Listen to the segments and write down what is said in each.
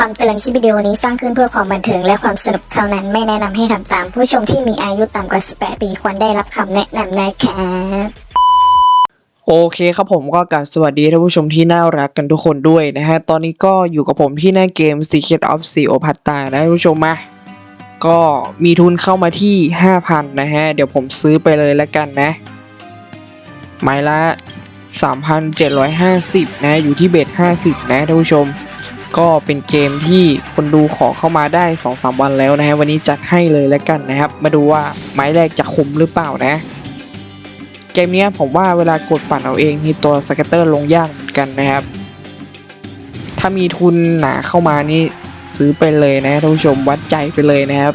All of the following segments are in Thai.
คำเตือนคลิปวิดีโอนี้สร้างขึ้นเพื่อความบันเทิงและความสนุกเท่านั้นไม่แนะนำให้ทำตาม ผู้ชมที่มีอายุต่ำกว่า 18 ปีควรได้รับคำแนะนำนะครับโอเคครับผมก็กลับสวัสดีท่านผู้ชมที่น่ารักกันทุกคนด้วยนะฮะ ตอนนี้ก็อยู่กับผมที่หน้าเกม Secret of s e o p a t a นะท่านผู้ชมมาก็มีทุนเข้ามาที่ 5,000 นะฮะ เดี๋ยวผมซื้อไปเลยแล้วกันนะ ไม้ละ 3,750 นะ อยู่ที่เบส50 นะท่านผู้ชม ก็เป็นเกมที่คนดูขอเข้ามาได้2-3วันแล้วนะฮะวันนี้จัดให้เลยแล้วกันนะครับ มาดูว่าไม้แรกจะคุ้มหรือเปล่านะ เกมนี้ผมว่าเวลากดปั่นเอาเองนี่ตัวสเก็ตเตอร์ลงยากเหมือนกันนะครับ ถ้ามีทุนหนาเข้ามานี่ซื้อไปเลยนะท่านผู้ชมวัดใจไปเลยนะครับ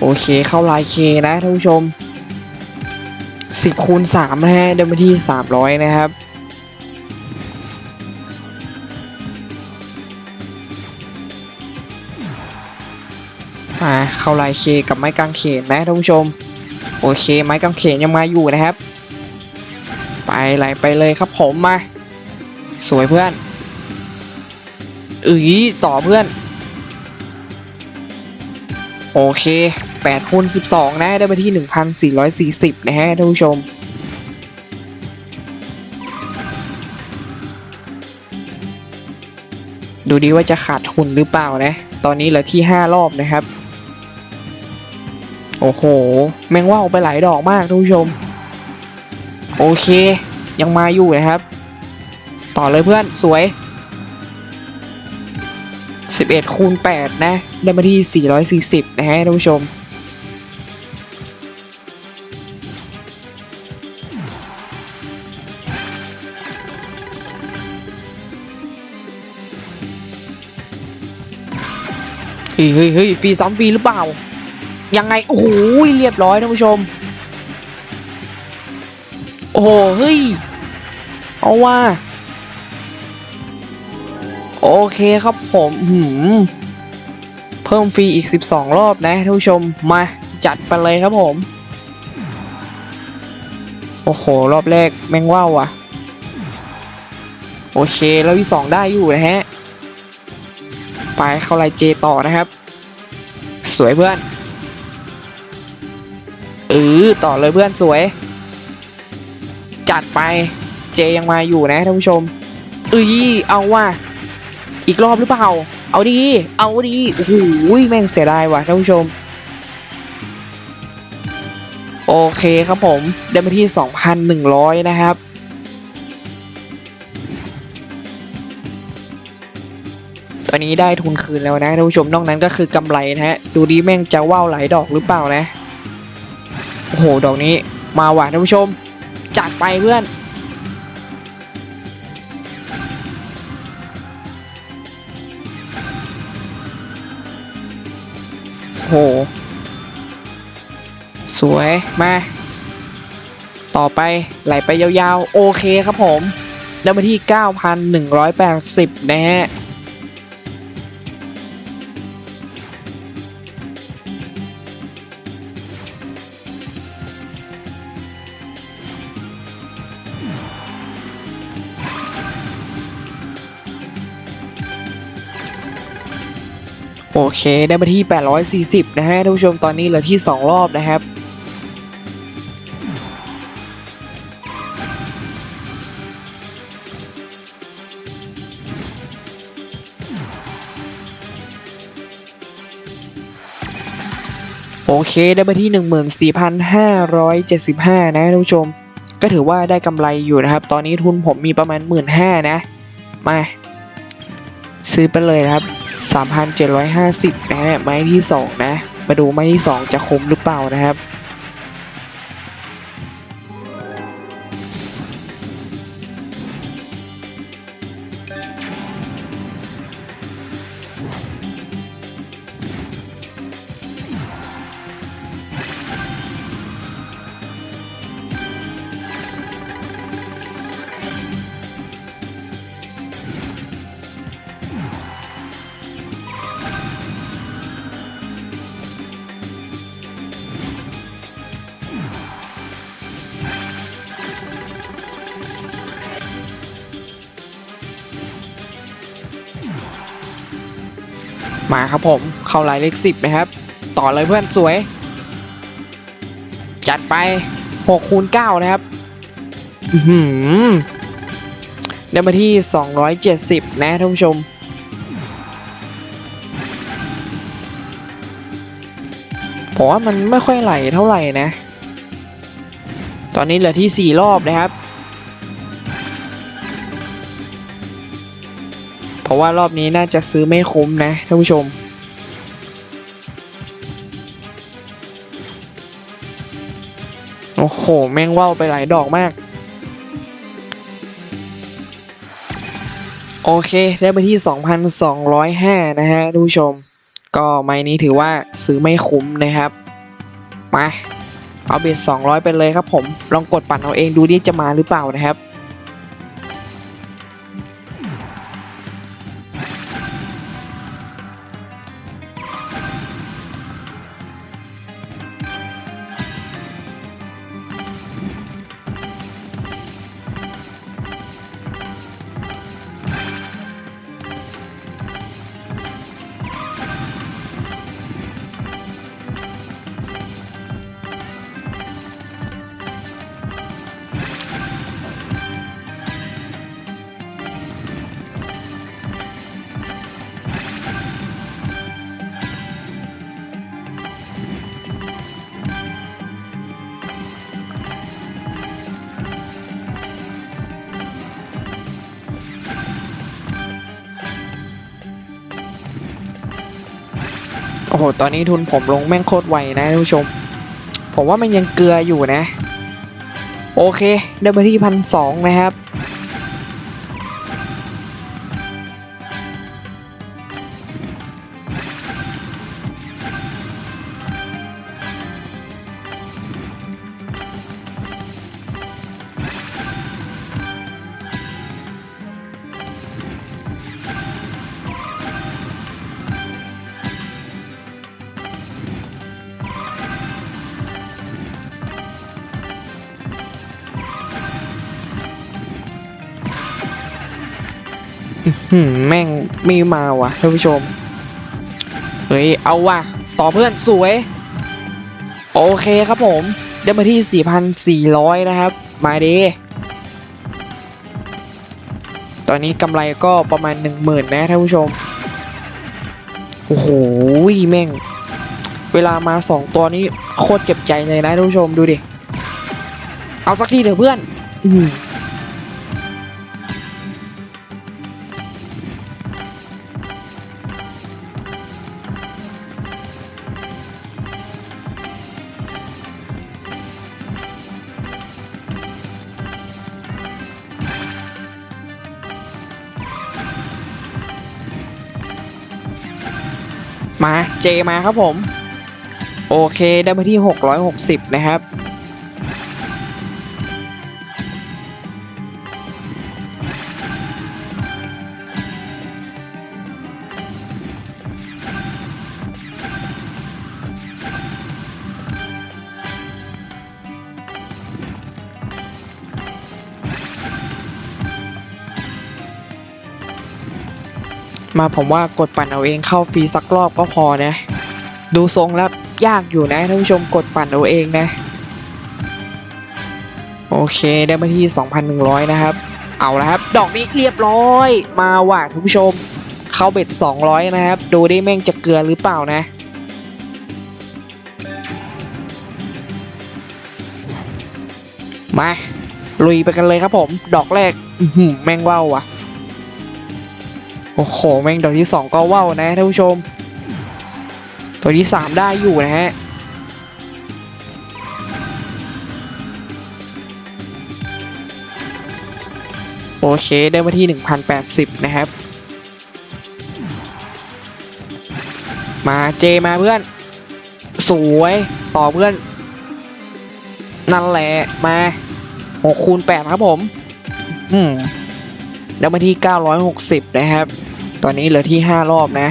โอเคเข้าลายเคนะท่านผู้ชม10คูณ3นะฮะเดิมาที่ 300 นะครับ อ่าเข้าลายเคกับไม้กางเขนนะท่านผู้ชม โอเค ไม้กางเขนยังมาอยู่นะครับ ไปไหลไปเลยครับผมมา สวยเพื่อนอือต่อเพื่อน โอเค8คูณ12 นะ ได้ไปที่ 1,440 นะฮะท่านผู้ชม ดูดีว่าจะขาดทุนหรือเปล่านะ ตอนนี้เหลือที่ 5 รอบนะครับ โอ้โห แมงว่าวไปหลายดอกมากท่านผู้ชม โอเค ยังมาอยู่นะครับ ต่อเลยเพื่อนสวย 11คูณ8นะ ได้มาที่ 440 นะฮะท่านผู้ชม เฮ้ยเฮ้ยเฮ้ยฟรีซ้ำฟรีหรือเปล่า ยังไง โอ้โหเรียบร้อยท่านผู้ชม โอ้โหเฮ้ย เอาว่า โอเคครับผมหืมเพิ่มฟรีอีก 12 รอบนะท่านผู้ชม มาจัดไปเลยครับผม โอ้โห รอบแรกแมงว่าวอะโอเค แล้วที่สองได้อยู่นะฮะ ไปเข้าไลน์เจต่อนะครับ สวยเพื่อน เอต่อเลยเพื่อนสวย จัดไปเจยังมาอยู่นะท่านผู้ชมเอ้ยเอาว่า อีกรอบหรือเปล่า เอาดี เอาดีโอ้โหแม่งเสียดายว่ะท่านผู้ชม โอเคครับผมได้มาที่ 2,100 นะครับตอนนี้ได้ทุนคืนแล้วนะท่านผู้ชมนอกนั้นก็คือกำไรนะฮะ ดูดีแม่งจะว่าวหลายดอกหรือเปล่านะ โอ้โห ดอกนี้มาว่ะท่านผู้ชม จัดไปเพื่อน โห สวยมา ต่อไปไหลไปยาวๆ โอเคครับผมได้มาที่ 9,180 นะฮะ โอเคได้มาที่ 840 นะฮะท่านผู้ชมตอนนี้เหลือที่ 2 รอบนะครับโอเคได้มาที่ 14,575 นะท่านผู้ชม ก็ถือว่าได้กำไรอยู่นะครับ ตอนนี้ทุนผมมีประมาณ 15,000นะ มา ซื้อไปเลยครับ 3,750นะฮะไม้ที่ 2 นะ มาดูไม้ที่ 2 จะคมหรือเปล่านะครับ มาครับผมเข้าลายเลขสิบนะครับ ต่อเลยเพื่อนสวย จัดไป6คูณ9นะครับหือได้มาที่ 270 นะท่านผู้ชม ผมว่ามันไม่ค่อยไหลเท่าไหร่นะ ตอนนี้เหลือที่ 4 รอบนะครับ ราะว่ารอบนี้น่าจะซื้อไม่คุ้มนะท่านผู้ชม โอ้โห แม่งว่าวไปหลายดอกมาก โอเค ได้ไปที่ 2,205 นะฮะทุกผู้ชม ก็ไม้นี้ถือว่าซื้อไม่คุ้มนะครับ มา เอาเบ็ด200 ไปเลยครับผม ลองกดปั่นเอาเองดูดิจะมาหรือเปล่านะครับ โอ้โห ตอนนี้ทุนผมลงแม่งโคตรไวนะท่านผู้ชม ผมว่ามันยังเกลืออยู่นะ โอเค ได้มาที่พันสองนะครับ แม่งไม่มาว่ะท่านผู้ชม เฮ้ย เอาว่ะ ต่อเพื่อนสวย โอเคครับผม ได้มาที่ 4,400 นะครับ มาดี ตอนนี้กำไรก็ประมาณ 10,000 นะท่านผู้ชม โอ้โห แม่ง เวลามา 2 ตัวนี้โคตรเจ็บใจเลยนะท่านผู้ชมดูดิ เอาสักทีเถอะเพื่อน อืม มาเจมาครับผม โอเคได้มาที่ 660 นะครับ มาผมว่ากดปั่นเอาเองเข้าฟรีสักรอบก็พอนะ ดูทรงแล้วยากอยู่นะท่านผู้ชมกดปั่นเอาเองนะ โอเคได้มาที่ 2,100 นะครับ เอาละครับ ดอกนี้เรียบร้อย มาว่ะท่านผู้ชม เข้าเบ็ด 200 นะครับ ดูได้แม่งจะเกลือหรือเปล่านะ มา ลุยไปกันเลยครับผม ดอกแรกแม่งว่าวว่ะ โอ้โห แม่งดอกที่สองก็ว่าวนะท่านผู้ชม ตัวที่สามได้อยู่นะฮะ โอเค ได้มาที่ 1,080 นะครับ มาเจมาเพื่อน สวย ต่อเพื่อน นั่นแหละ มา6คูณ8ครับผม อืมแล้วมาที่ 960 นะครับ ตอนนี้เหลือที่5รอบนะ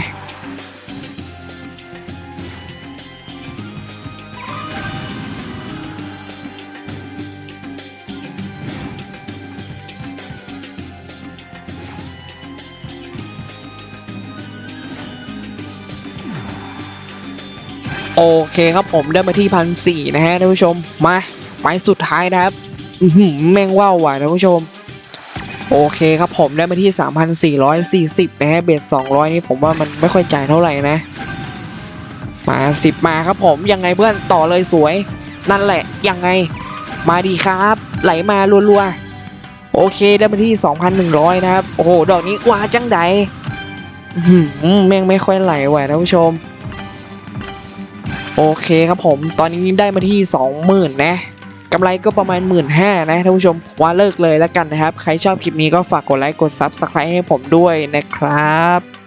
โอเคครับผมได้มาที่พันสี่นะฮะท่านผู้ชม มาไม้สุดท้ายนะครับแม่งว่าวว่ะท่านผู้ชม โอเคครับผมได้มาที่ 3,440 นะฮะเบส200 นี่ผมว่ามันไม่ค่อยจ่ายเท่าไหร่นะ มา 10 มาครับผมยังไงเพื่อนต่อเลยสวย นั่นแหละ ยังไง มาดีครับ ไหลมารัวๆ โอเคได้มาที่ 2,100 นะครับ โอ้โห ดอกนี้ว้าจังใดหือแม่งไม่ค่อยไหลว่ะท่านผู้ชม โอเคครับผมตอนนี้ได้มาที่ 20,000 นะ กำไรก็ประมาณ 1 5ื่นนะท่านผู้ชมว่าเลิกเลยแล้วกันนะครับ ใครชอบคลิปนี้ก็ฝากกดไลค์กด Subscribe ให้ผมด้วยนะครับ